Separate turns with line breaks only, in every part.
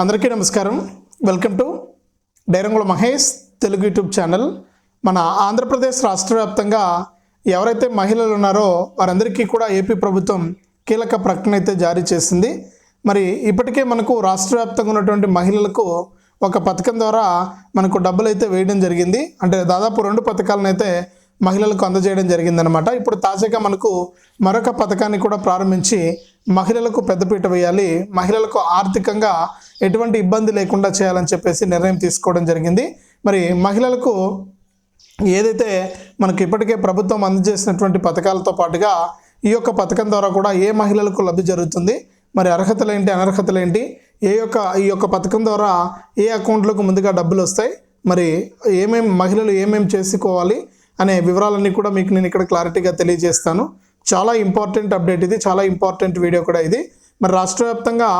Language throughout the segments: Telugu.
అందరికీ నమస్కారం. వెల్కమ్ టు డైరంగుల మహేష్ తెలుగు యూట్యూబ్ ఛానల్. మన ఆంధ్రప్రదేశ్ రాష్ట్ర వ్యాప్తంగా ఎవరైతే మహిళలు ఉన్నారో వారందరికీ కూడా ఏపీ ప్రభుత్వం కీలక ప్రకటన అయితే జారీ చేసింది. మరి ఇప్పటికే మనకు రాష్ట్ర వ్యాప్తంగా ఉన్నటువంటి మహిళలకు ఒక పథకం ద్వారా మనకు డబ్బులు అయితే వేయడం జరిగింది. అంటే దాదాపు రెండు పథకాలను అయితే మహిళలకు అందజేయడం జరిగిందనమాట ఇప్పుడు తాజాగా మనకు మరొక పథకాన్ని కూడా ప్రారంభించి మహిళలకు పెద్దపీట వేయాలి. మహిళలకు ఆర్థికంగా ఎటువంటి ఇబ్బంది లేకుండా చేయాలని చెప్పేసి నిర్ణయం తీసుకోవడం జరిగింది. మరి మహిళలకు ఏదైతే మనకు ఇప్పటికే ప్రభుత్వం అందజేసినటువంటి పథకాలతో పాటుగా ఈ యొక్క పథకం ద్వారా కూడా ఏ మహిళలకు లబ్ధి జరుగుతుంది? మరి అర్హతలు ఏంటి? అనర్హతలు ఏంటి? ఏ యొక్క ఈ యొక్క పథకం ద్వారా ఏ అకౌంట్లకు ముందుగా డబ్బులు వస్తాయి? మరి ఏమేం మహిళలు ఏమేం చేసుకోవాలి? అనే వివరాలన్నీ కూడా మీకు నేను ఇక్కడ క్లారిటీగా తెలియజేస్తాను. చాలా ఇంపార్టెంట్ అప్డేట్ ఇది చాలా ఇంపార్టెంట్ వీడియో కూడా ఇది. మరి రాష్ట్ర వ్యాప్తంగా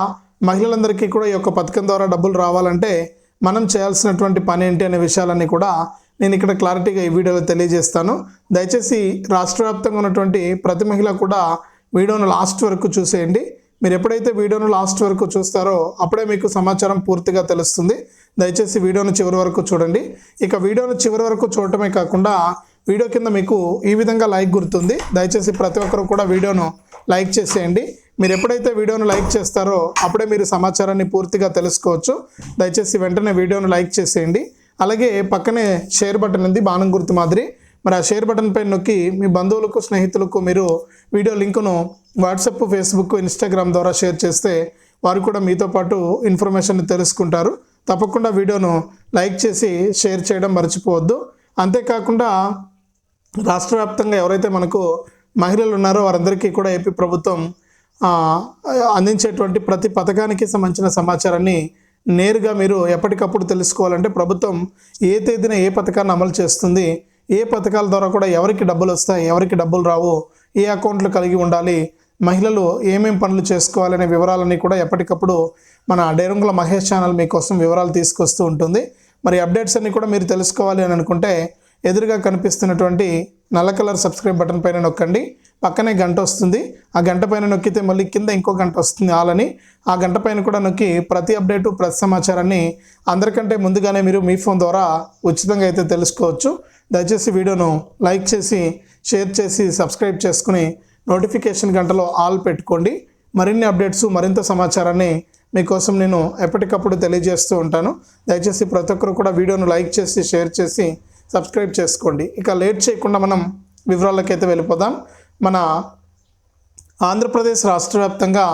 మహిళలందరికీ కూడా ఈ యొక్క పథకం ద్వారా డబ్బులు రావాలంటే మనం చేయాల్సినటువంటి పని ఏంటి అనే విషయాలన్నీ కూడా నేను ఇక్కడ క్లారిటీగా ఈ వీడియోలో తెలియజేస్తాను. దయచేసి రాష్ట్ర వ్యాప్తంగా ఉన్నటువంటి ప్రతి మహిళ కూడా వీడియోను లాస్ట్ వరకు చూసేయండి. మీరు ఎప్పుడైతే వీడియోను లాస్ట్ వరకు చూస్తారో అప్పుడే మీకు సమాచారం పూర్తిగా తెలుస్తుంది. దయచేసి వీడియోను చివరి వరకు చూడండి. ఇక వీడియోను చివరి వరకు చూడటమే కాకుండా వీడియో కింద మీకు ఈ విధంగా లైక్ గుర్తుంది. దయచేసి ప్రతి ఒక్కరు కూడా వీడియోను లైక్ చేసేయండి. మీరు ఎప్పుడైతే వీడియోను లైక్ చేస్తారో అప్పుడే మీరు సమాచారాన్ని పూర్తిగా తెలుసుకోవచ్చు. దయచేసి వెంటనే వీడియోను లైక్ చేసేయండి. అలాగే పక్కనే షేర్ బటన్ ఉంది బాణం గుర్తు మాదిరి. మరి ఆ షేర్ బటన్ పైన నొక్కి మీ బంధువులకు స్నేహితులకు మీరు వీడియో లింకును వాట్సాప్ ఫేస్బుక్ ఇన్స్టాగ్రామ్ ద్వారా షేర్ చేస్తే వారు కూడా మీతో పాటు ఇన్ఫర్మేషన్ తెలుసుకుంటారు. తప్పకుండా వీడియోను లైక్ చేసి షేర్ చేయడం మర్చిపోవద్దు. అంతేకాకుండా రాష్ట్ర వ్యాప్తంగా ఎవరైతే మనకు మహిళలు ఉన్నారో వారందరికీ కూడా ఏపీ ప్రభుత్వం అందించేటువంటి ప్రతి పథకానికి సంబంధించిన సమాచారాన్ని నేరుగా మీరు ఎప్పటికప్పుడు తెలుసుకోవాలంటే ప్రభుత్వం ఏ తేదీన ఏ పథకాన్ని అమలు చేస్తుంది ఏ పథకాల ద్వారా కూడా ఎవరికి డబ్బులు వస్తాయి ఎవరికి డబ్బులు రావు ఏ అకౌంట్లు కలిగి ఉండాలి మహిళలు ఏమేం పనులు చేసుకోవాలనే వివరాలన్నీ కూడా ఎప్పటికప్పుడు మన డేరంగుల మహేష్ ఛానల్ మీకోసం వివరాలు తీసుకొస్తూ ఉంటుంది. మరి అప్డేట్స్ అన్నీ కూడా మీరు తెలుసుకోవాలి అని అనుకుంటే ఎదురుగా కనిపిస్తున్నటువంటి నల్ల కలర్ సబ్స్క్రైబ్ బటన్ పైన నొక్కండి. పక్కనే గంట వస్తుంది. ఆ గంట పైన నొక్కితే మళ్ళీ కింద ఇంకో గంట వస్తుంది ఆలని ఆ గంట పైన కూడా నొక్కి ప్రతి అప్డేటు ప్రతి సమాచారాన్ని అందరికంటే ముందుగానే మీరు మీ ఫోన్ ద్వారా ఉచితంగా అయితే తెలుసుకోవచ్చు. దయచేసి వీడియోను లైక్ చేసి షేర్ చేసి సబ్స్క్రైబ్ చేసుకుని నోటిఫికేషన్ గంటలో ఆల్ పెట్టుకోండి. మరిన్ని అప్డేట్స్ మరింత సమాచారాన్ని మీకోసం నేను ఎప్పటికప్పుడు తెలియజేస్తూ ఉంటాను. దయచేసి ప్రతి ఒక్కరు కూడా వీడియోను లైక్ చేసి షేర్ చేసి సబ్స్క్రైబ్ చేసుకోండి. ఇక లేట్ చేయకుండా మనం వివరాలకైతే వెళ్ళిపోదాం. మన ఆంధ్రప్రదేశ్ రాష్ట్ర వ్యాప్తంగా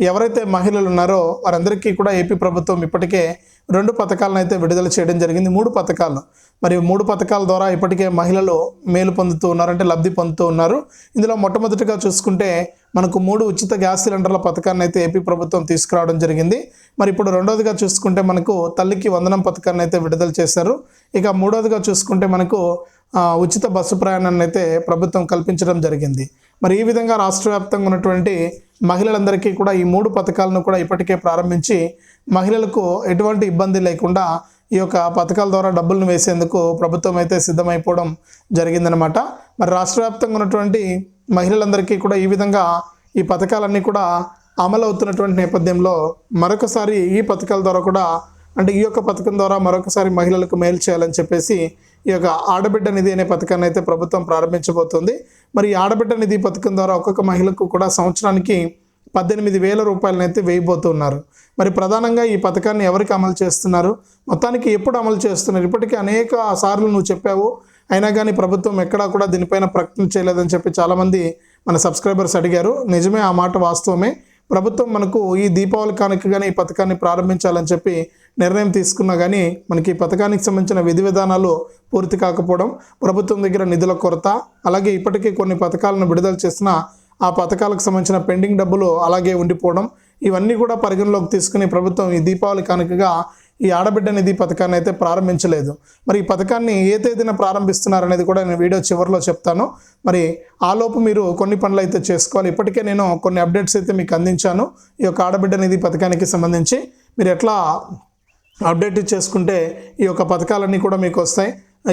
ఎవరైతే మహిళలు ఉన్నారో వారందరికీ కూడా ఏపీ ప్రభుత్వం ఇప్పటికే రెండు పథకాలను అయితే విడుదల చేయడం జరిగింది. మూడు పథకాలు. మరి మూడు పథకాల ద్వారా ఇప్పటికే మహిళలు మేలు పొందుతూ ఉన్నారు అంటే లబ్ధి పొందుతూ ఉన్నారు. ఇందులో మొట్టమొదటిగా చూసుకుంటే మనకు మూడు ఉచిత గ్యాస్ సిలిండర్ల పథకాన్ని అయితే ఏపీ ప్రభుత్వం తీసుకురావడం జరిగింది. మరి ఇప్పుడు రెండోదిగా చూసుకుంటే మనకు తల్లికి వందనం పథకాన్ని అయితే విడుదల చేశారు. ఇక మూడోదిగా చూసుకుంటే మనకు ఉచిత బస్సు ప్రయాణాన్ని అయితే ప్రభుత్వం కల్పించడం జరిగింది. మరి ఈ విధంగా రాష్ట్ర వ్యాప్తంగా ఉన్నటువంటి మహిళలందరికీ కూడా ఈ మూడు పథకాలను కూడా ఇప్పటికే ప్రారంభించి మహిళలకు ఎటువంటి ఇబ్బంది లేకుండా ఈ యొక్క పథకాల ద్వారా డబ్బులను వేసేందుకు ప్రభుత్వం అయితే సిద్ధమైపోవడం జరిగిందనమాట మరి రాష్ట్ర వ్యాప్తంగా ఉన్నటువంటి మహిళలందరికీ కూడా ఈ విధంగా ఈ పథకాలన్నీ కూడా అమలు అవుతున్నటువంటి నేపథ్యంలో మరొకసారి ఈ పథకాల ద్వారా కూడా అంటే ఈ యొక్క పథకం ద్వారా మరొకసారి మహిళలకు మేలు చేయాలని చెప్పేసి ఈ యొక్క ఆడబిడ్డ నిధి అనే పథకాన్ని అయితే ప్రభుత్వం ప్రారంభించబోతుంది. మరి ఈ ఆడబిడ్డ నిధి పథకం ద్వారా ఒక్కొక్క మహిళకు కూడా సంవత్సరానికి పద్దెనిమిది వేల రూపాయలనైతే వేయబోతున్నారు. మరి ప్రధానంగా ఈ పథకాన్ని ఎవరికి అమలు చేస్తున్నారు? మొత్తానికి ఎప్పుడు అమలు చేస్తున్నారు? ఇప్పటికీ అనేక సార్లు నువ్వు చెప్పావు. అయినా కానీ ప్రభుత్వం ఎక్కడా కూడా దీనిపైన ప్రకటన చేయలేదని చెప్పి చాలామంది మన సబ్స్క్రైబర్స్ అడిగారు. నిజమే ఆ మాట వాస్తవమే. ప్రభుత్వం మనకు ఈ దీపావళి కానుకగానే ఈ పథకాన్ని ప్రారంభించాలని చెప్పి నిర్ణయం తీసుకున్నా కానీ మనకి ఈ పథకానికి సంబంధించిన విధి విధానాలు పూర్తి కాకపోవడం ప్రభుత్వం దగ్గర నిధుల కొరత అలాగే ఇప్పటికీ కొన్ని పథకాలను విడుదల చేసిన ఆ పథకాలకు సంబంధించిన పెండింగ్ డబ్బులు అలాగే ఉండిపోవడం ఇవన్నీ కూడా పరిగణలోకి తీసుకుని ప్రభుత్వం ఈ దీపావళి కానుకగా ఈ ఆడబిడ్డ నిధి పథకాన్ని అయితే ప్రారంభించలేదు. మరి ఈ పథకాన్ని ఏ తేదీన ప్రారంభిస్తున్నారనేది కూడా నేను వీడియో చివరిలో చెప్తాను. మరి ఆలోపు మీరు కొన్ని పనులు అయితే చేసుకోవాలి. ఇప్పటికే నేను కొన్ని అప్డేట్స్ అయితే మీకు అందించాను. ఈ యొక్క ఆడబిడ్డ నిధి పథకానికి సంబంధించి మీరు ఎట్లా అప్డేట్ చేసుకుంటే ఈ యొక్క పథకాలన్నీ కూడా మీకు వస్తాయి.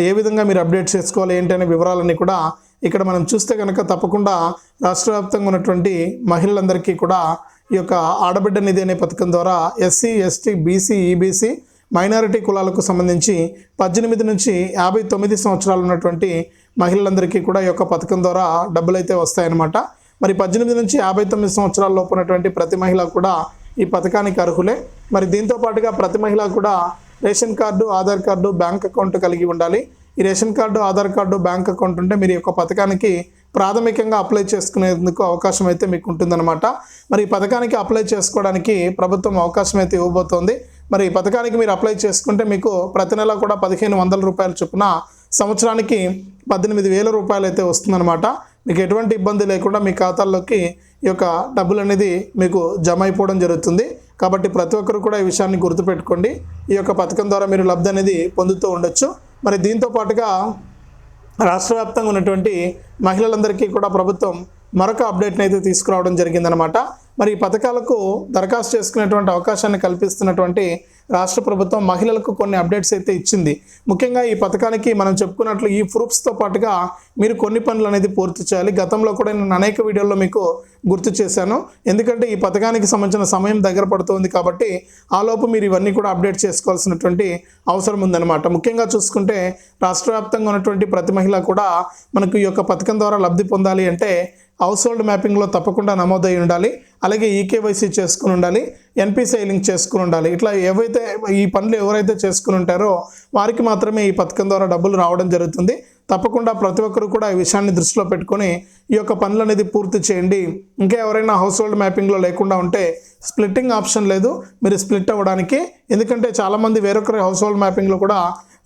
ఏ విధంగా మీరు అప్డేట్ చేసుకోవాలి? ఏంటి అనే వివరాలన్నీ కూడా ఇక్కడ మనం చూస్తే కనుక తప్పకుండా రాష్ట్ర వ్యాప్తంగా ఉన్నటువంటి మహిళలందరికీ కూడా ఈ యొక్క ఆడబిడ్డ నిధి అనే పథకం ద్వారా SC ST BC EBC minority కులాలకు సంబంధించి పద్దెనిమిది నుంచి యాభై తొమ్మిది సంవత్సరాలు ఉన్నటువంటి మహిళలందరికీ కూడా ఈ యొక్క పథకం ద్వారా డబ్బులు అయితే వస్తాయన్నమాట. మరి పద్దెనిమిది నుంచి యాభై తొమ్మిది సంవత్సరాల లోపు ఉన్నటువంటి ప్రతి మహిళ కూడా ఈ పథకానికి అర్హులే. మరి దీంతో పాటుగా ప్రతి మహిళ కూడా ration card Aadhaar card bank account కలిగి ఉండాలి. ఈ ration card Aadhaar card bank account ఉంటే మీరు ఈ యొక్క పథకానికి ప్రాథమికంగా అప్లై చేసుకునేందుకు అవకాశం అయితే మీకు ఉంటుందన్నమాట. మరి ఈ పథకానికి అప్లై చేసుకోవడానికి ప్రభుత్వం అవకాశం అయితే ఇవ్వబోతోంది. మరి ఈ పథకానికి మీరు అప్లై చేసుకుంటే మీకు ప్రతి నెల కూడా పదిహేను వందల రూపాయల చొప్పున సంవత్సరానికి పద్దెనిమిది వేల రూపాయలు అయితే వస్తుందన్నమాట. మీకు ఎటువంటి ఇబ్బంది లేకుండా మీ ఖాతాల్లోకి ఈ యొక్క డబ్బులు అనేది మీకు జమ అయిపోవడం జరుగుతుంది. కాబట్టి ప్రతి ఒక్కరు కూడా ఈ విషయాన్ని గుర్తుపెట్టుకోండి. ఈ యొక్క పథకం ద్వారా మీరు లబ్ధి అనేది పొందుతూ ఉండొచ్చు. మరి దీంతో పాటుగా రాష్ట్ర వ్యాప్తంగా ఉన్నటువంటి మహిళలందరికీ కూడా ప్రభుత్వం మరొక అప్డేట్ని అయితే తీసుకురావడం జరిగిందనమాట మరి ఈ పథకాలకు దరఖాస్తు చేసుకునేటువంటి అవకాశాన్ని కల్పిస్తున్నటువంటి రాష్ట్ర ప్రభుత్వం మహిళలకు కొన్ని అప్డేట్స్ అయితే ఇచ్చింది. ముఖ్యంగా ఈ పథకానికి మనం చెప్పుకున్నట్లు ఈ ప్రూఫ్స్తో పాటుగా మీరు కొన్ని పనులు అనేది పూర్తి చేయాలి. గతంలో కూడా నేను అనేక వీడియోల్లో మీకు గుర్తు చేశాను. ఎందుకంటే ఈ పథకానికి సంబంధించిన సమయం దగ్గర పడుతుంది కాబట్టి ఆలోపు మీరు ఇవన్నీ కూడా అప్డేట్ చేసుకోవాల్సినటువంటి అవసరం ఉందన్నమాట. ముఖ్యంగా చూసుకుంటే రాష్ట్ర వ్యాప్తంగా ఉన్నటువంటి ప్రతి మహిళ కూడా మనకు ఈ యొక్క పథకం ద్వారా లబ్ధి పొందాలి అంటే హౌస్ హోల్డ్ మ్యాపింగ్లో తప్పకుండా నమోదై ఉండాలి. అలాగే ఈకేవైసీ చేసుకుని ఉండాలి ఎన్పిసిఐ లింక్ చేసుకుని ఉండాలి. ఇట్లా ఏవైతే ఈ పనులు ఎవరైతే చేసుకుని ఉంటారో వారికి మాత్రమే ఈ పథకం ద్వారా డబ్బులు రావడం జరుగుతుంది. తప్పకుండా ప్రతి ఒక్కరు కూడా ఈ విషయాన్ని దృష్టిలో పెట్టుకొని ఈ యొక్క పనులు అనేది పూర్తి చేయండి. ఇంకా ఎవరైనా హౌస్ హోల్డ్ మ్యాపింగ్లో లేకుండా ఉంటే స్ప్లిట్టింగ్ ఆప్షన్ లేదు. మీరు స్ప్లిట్ అవ్వడానికి ఎందుకంటే చాలామంది వేరొకరి హౌస్ హోల్డ్ మ్యాపింగ్లో కూడా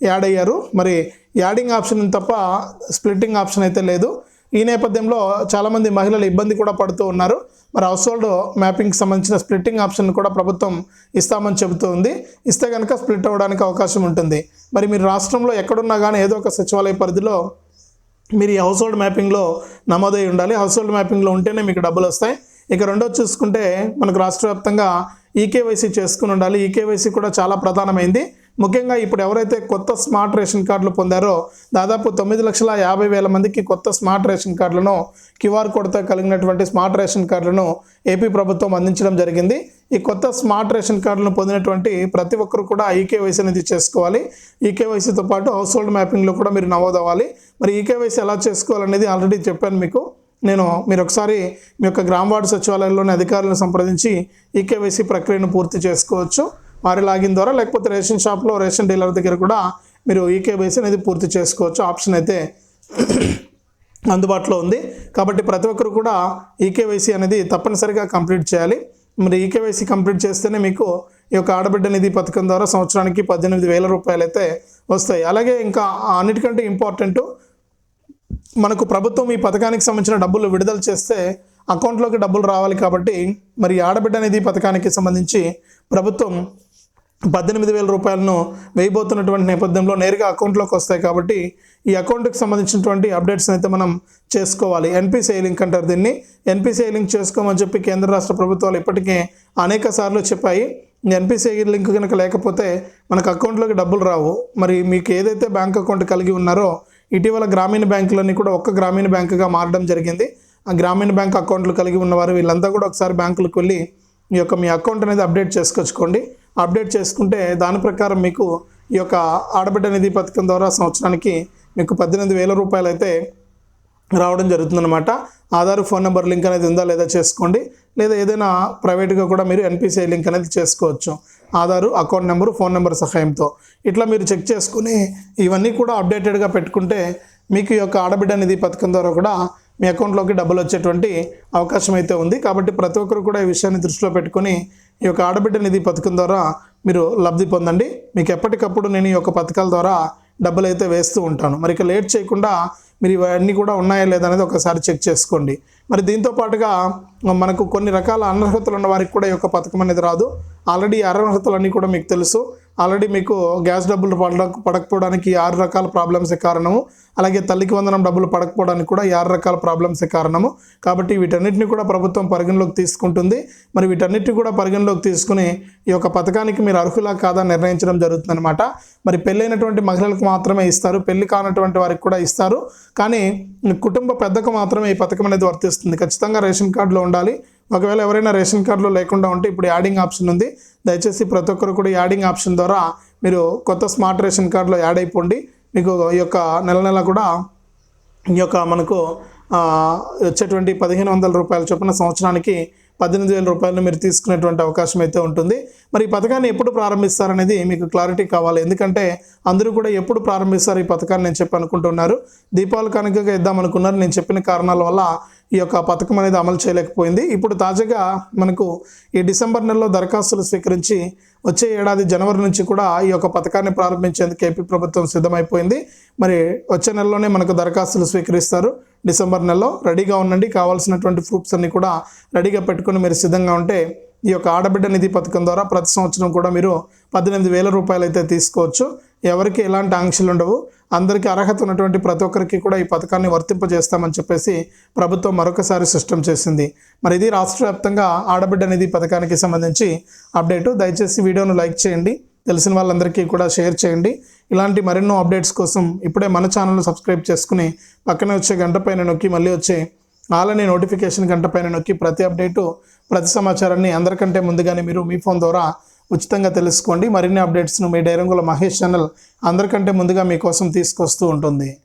యాడ్ అయ్యారు. మరి యాడింగ్ ఆప్షన్ తప్ప స్ప్లిట్టింగ్ ఆప్షన్ అయితే లేదు. ఈ నేపథ్యంలో చాలామంది మహిళలు ఇబ్బంది కూడా పడుతూ ఉన్నారు. మరి హౌస్ హోల్డ్ మ్యాపింగ్కి సంబంధించిన స్ప్లిట్టింగ్ ఆప్షన్ కూడా ప్రభుత్వం ఇస్తామని చెబుతూ ఉంది. ఇస్తే కనుక స్ప్లిట్ అవ్వడానికి అవకాశం ఉంటుంది. మరి మీరు రాష్ట్రంలో ఎక్కడున్నా కానీ ఏదో ఒక సచివాలయ పరిధిలో మీరు ఈ హౌస్ హోల్డ్ మ్యాపింగ్లో నమోదై ఉండాలి. హౌస్ హోల్డ్ మ్యాపింగ్లో ఉంటేనే మీకు డబ్బులు వస్తాయి. ఇక రెండోది చూసుకుంటే మనకు రాష్ట్ర వ్యాప్తంగా ఈకేవైసీ చేసుకుని ఉండాలి. ఈకేవైసీ కూడా చాలా ప్రధానమైంది. ముఖ్యంగా ఇప్పుడు ఎవరైతే కొత్త స్మార్ట్ రేషన్ కార్డులు పొందారో దాదాపు తొమ్మిది లక్షల యాభై వేల మందికి కొత్త స్మార్ట్ రేషన్ కార్డులను క్యూఆర్ కోడ్తో కలిగినటువంటి స్మార్ట్ రేషన్ కార్డులను ఏపీ ప్రభుత్వం అందించడం జరిగింది. ఈ కొత్త స్మార్ట్ రేషన్ కార్డులను పొందినటువంటి ప్రతి ఒక్కరు కూడా ఈకేవైసీ అనేది చేసుకోవాలి. ఈకేవైసీతో పాటు హౌస్ హోల్డ్ మ్యాపింగ్లో కూడా మీరు నమోదవ్వాలి. మరి ఈకేవైసీ ఎలా చేసుకోవాలనేది ఆల్రెడీ చెప్పాను మీకు. నేను మీరు ఒకసారి మీ యొక్క గ్రామ వార్డు సచివాలయంలోని అధికారులను సంప్రదించి ఈకేవైసీ ప్రక్రియను పూర్తి చేసుకోవచ్చు. వారి లాగిన్ ద్వారా లేకపోతే రేషన్ షాప్లో రేషన్ డీలర్ దగ్గర కూడా మీరు ఈకేవైసీ అనేది పూర్తి చేసుకోవచ్చు. ఆప్షన్ అయితే అందుబాటులో ఉంది. కాబట్టి ప్రతి ఒక్కరు కూడా ఈకేవైసీ అనేది తప్పనిసరిగా కంప్లీట్ చేయాలి. మరి ఈకేవైసీ కంప్లీట్ చేస్తేనే మీకు ఈ యొక్క ఆడబిడ్డ నిధి పథకం ద్వారా సంవత్సరానికి పద్దెనిమిది వేల రూపాయలు అయితే వస్తాయి. అలాగే ఇంకా అన్నిటికంటే ఇంపార్టెంట్ మనకు ప్రభుత్వం ఈ పథకానికి సంబంధించిన డబ్బులు విడుదల చేస్తే అకౌంట్లోకి డబ్బులు రావాలి కాబట్టి మరి ఆడబిడ్డ నిధి పథకానికి సంబంధించి ప్రభుత్వం పద్దెనిమిది వేల రూపాయలను వేయబోతున్నటువంటి నేపథ్యంలో నేరుగా అకౌంట్లోకి వస్తాయి కాబట్టి ఈ అకౌంట్కి సంబంధించినటువంటి అప్డేట్స్ అయితే మనం చేసుకోవాలి. ఎన్పిసిఐ లింక్ అంటారు దీన్ని. ఎన్పిసిఐ లింక్ చేసుకోమని చెప్పి కేంద్ర రాష్ట్ర ప్రభుత్వాలు ఇప్పటికే అనేక సార్లు చెప్పాయి. ఎన్పిసిఐ లింక్ కనుక లేకపోతే మనకు అకౌంట్లోకి డబ్బులు రావు. మరి మీకు ఏదైతే బ్యాంక్ అకౌంట్ కలిగి ఉన్నారో ఇటీవల గ్రామీణ బ్యాంకులన్నీ కూడా ఒక్క గ్రామీణ బ్యాంకుగా మారడం జరిగింది. ఆ గ్రామీణ బ్యాంక్ అకౌంట్లు కలిగి ఉన్నవారు వీళ్ళంతా కూడా ఒకసారి బ్యాంకులకు వెళ్ళి ఈ యొక్క మీ అకౌంట్ అనేది అప్డేట్ చేసుకొచ్చుకోండి అప్డేట్ చేసుకుంటే దాని ప్రకారం మీకు ఈ యొక్క ఆడబిడ్డ నిధి పథకం ద్వారా సంవత్సరానికి మీకు పద్దెనిమిది వేల రూపాయలు అయితే రావడం జరుగుతుందన్నమాట. ఆధార్ ఫోన్ నెంబర్ లింక్ అనేది ఉందా లేదా చేసుకోండి. లేదా ఏదైనా ప్రైవేట్గా కూడా మీరు ఎన్పిసిఐ లింక్ అనేది చేసుకోవచ్చు. Aadhaar account number phone number సహాయంతో. ఇట్లా మీరు చెక్ చేసుకుని ఇవన్నీ కూడా అప్డేటెడ్గా పెట్టుకుంటే మీకు ఈ యొక్క ఆడబిడ్డ నిధి పథకం ద్వారా కూడా మీ అకౌంట్లోకి డబ్బులు వచ్చేటువంటి అవకాశం అయితే ఉంది. కాబట్టి ప్రతి ఒక్కరు కూడా ఈ విషయాన్ని దృష్టిలో పెట్టుకొని ఈ యొక్క ఆడబిడ్డ నిధి పథకం ద్వారా మీరు లబ్ధి పొందండి. మీకు ఎప్పటికప్పుడు నేను ఈ యొక్క పథకాల ద్వారా డబ్బులు అయితే వేస్తూ ఉంటాను. మరి ఇక లేట్ చేయకుండా మీరు ఇవన్నీ కూడా ఉన్నాయా లేదా అనేది ఒకసారి చెక్ చేసుకోండి. మరి దీంతో పాటుగా మనకు కొన్ని రకాల అనర్హతలు ఉన్న వారికి కూడా ఈ యొక్క పథకం అనేది రాదు. ఆల్రెడీ ఈ అనర్హతలన్నీ కూడా మీకు తెలుసు. ఆల్రెడీ మీకు గ్యాస్ డబ్బులు పడ పడకపోవడానికి ఆరు రకాల ప్రాబ్లమ్సే కారణము. అలాగే తల్లికి వందనం డబ్బులు పడకపోవడానికి కూడా ఈ ఆరు రకాల ప్రాబ్లమ్సే కారణము. కాబట్టి వీటన్నిటిని కూడా ప్రభుత్వం పరిగణలోకి తీసుకుంటుంది. మరి వీటన్నిటిని కూడా పరిగణలోకి తీసుకుని ఈ యొక్క పథకానికి మీరు అర్హులా కాదా నిర్ణయించడం జరుగుతుందన్నమాట. మరి పెళ్ళైనటువంటి మహిళలకు మాత్రమే ఇస్తారు. పెళ్ళి కానటువంటి వారికి కూడా ఇస్తారు. కానీ కుటుంబ పెద్దకు మాత్రమే ఈ పథకం అనేది వర్తిస్తుంది. ఖచ్చితంగా రేషన్ కార్డులో ఉండాలి. ఒకవేళ ఎవరైనా రేషన్ కార్డులో లేకుండా ఉంటే ఇప్పుడు యాడింగ్ ఆప్షన్ ఉంది. దయచేసి ప్రతి ఒక్కరు కూడా యాడింగ్ ఆప్షన్ ద్వారా మీరు కొత్త స్మార్ట్ రేషన్ కార్డులో యాడ్ అయిపోండి. మీకు ఈ యొక్క నెల నెల కూడా ఈ యొక్క మనకు వచ్చేటువంటి పదిహేను వందల రూపాయల చొప్పున సంవత్సరానికి పద్దెనిమిది వేల రూపాయలు మీరు తీసుకునేటువంటి అవకాశం అయితే ఉంటుంది. మరి ఈ పథకాన్ని ఎప్పుడు ప్రారంభిస్తారనేది మీకు క్లారిటీ కావాలి. ఎందుకంటే అందరూ కూడా ఎప్పుడు ప్రారంభిస్తారు ఈ పథకాన్ని నేను చెప్పి అనుకుంటున్నారు దీపావళి కనుకగా ఇద్దామనుకున్నారు. నేను చెప్పిన కారణాల వల్ల ఈ యొక్క పథకం అనేది అమలు చేయలేకపోయింది. ఇప్పుడు తాజాగా మనకు ఈ డిసెంబర్ నెలలో దరఖాస్తులు స్వీకరించి వచ్చే ఏడాది జనవరి నుంచి కూడా ఈ యొక్క పథకాన్ని ప్రారంభించేందుకు ఏపీ ప్రభుత్వం సిద్ధమైపోయింది. మరి వచ్చే నెలలోనే మనకు దరఖాస్తులు స్వీకరిస్తారు. డిసెంబర్ నెలలో రెడీగా ఉండండి. కావాల్సినటువంటి ప్రూఫ్స్ అన్ని కూడా రెడీగా పెట్టుకుని మీరు సిద్ధంగా ఉంటే ఈ యొక్క ఆడబిడ్డ నిధి పథకం ద్వారా ప్రతి సంవత్సరం కూడా మీరు పద్దెనిమిది వేల రూపాయలు అయితే తీసుకోవచ్చు. ఎవరికి ఎలాంటి ఆంక్షలు ఉండవు. అందరికీ అర్హత ఉన్నటువంటి ప్రతి ఒక్కరికి కూడా ఈ పథకాన్ని వర్తింపజేస్తామని చెప్పేసి ప్రభుత్వం మరొకసారి స్పష్టం చేసింది. మరి ఇది రాష్ట్ర వ్యాప్తంగా ఆడబిడ్డ నిధి పథకానికి సంబంధించి అప్డేటు. దయచేసి వీడియోను లైక్ చేయండి. తెలిసిన వాళ్ళందరికీ కూడా షేర్ చేయండి. ఇలాంటి మరెన్నో అప్డేట్స్ కోసం ఇప్పుడే మన ఛానల్ను సబ్స్క్రైబ్ చేసుకుని పక్కనే వచ్చే గంట పైన నొక్కి మళ్ళీ వచ్చే ఆలనే నోటిఫికేషన్ గంట పైన నొక్కి ప్రతి అప్డేటు ప్రతి సమాచారాన్ని అందరికంటే ముందుగానే మీరు మీ ఫోన్ ద్వారా ఉచితంగా తెలుసుకోండి. మరిన్ని అప్డేట్స్ను మీ డైరంగుల మహేష్ ఛానల్ అందరికంటే ముందుగా మీకోసం తీసుకొస్తూ ఉంటుంది.